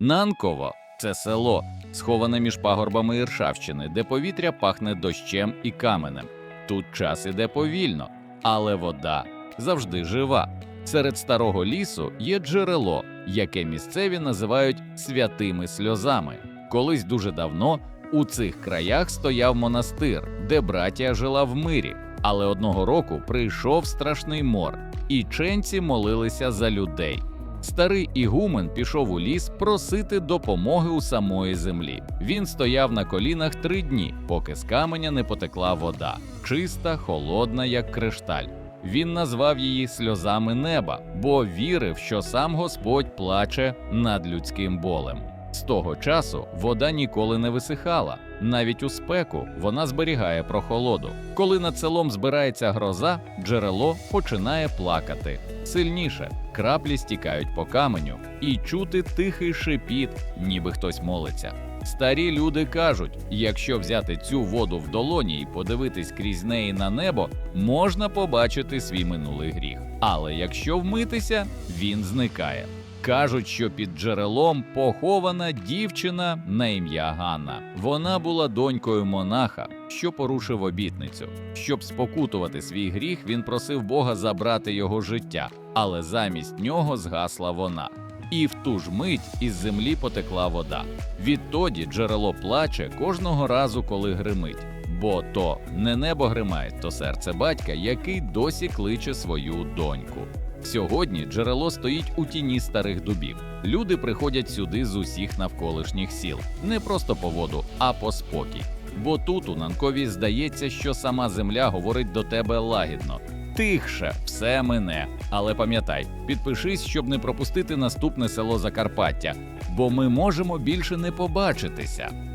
Нанково це село, сховане між пагорбами Іршавщини, де повітря пахне дощем і каменем. Тут час іде повільно, але вода завжди жива. Серед старого лісу є джерело, яке місцеві називають святими сльозами. Колись дуже давно у цих краях стояв монастир, де братія жила в мирі. Але одного року прийшов страшний мор, і ченці молилися за людей. Старий ігумен пішов у ліс просити допомоги у самої землі. Він стояв на колінах три дні, поки з каменя не потекла вода, чиста, холодна, як кришталь. Він назвав її сльозами неба, бо вірив, що сам Господь плаче над людським болем. З того часу вода ніколи не висихала. Навіть у спеку вона зберігає прохолоду. Коли над селом збирається гроза, джерело починає плакати. Сильніше краплі стікають по каменю, і чути тихий шипіт, ніби хтось молиться. Старі люди кажуть: якщо взяти цю воду в долоні і подивитись крізь неї на небо, можна побачити свій минулий гріх. Але якщо вмитися, він зникає. Кажуть, що під джерелом похована дівчина на ім'я Ганна. Вона була донькою монаха, що порушив обітницю. Щоб спокутувати свій гріх, він просив Бога забрати його життя, але замість нього згасла вона. І в ту ж мить із землі потекла вода. Відтоді джерело плаче кожного разу, коли гримить. Бо то не небо гримає, то серце батька, який досі кличе свою доньку. Сьогодні джерело стоїть у тіні старих дубів. Люди приходять сюди з усіх навколишніх сіл, не просто по воду, а по спокій. Бо тут у Нанкові здається, що сама земля говорить до тебе лагідно. Тихше, все мине. Але пам'ятай, підпишись, щоб не пропустити наступне село Закарпаття, бо ми можемо більше не побачитися.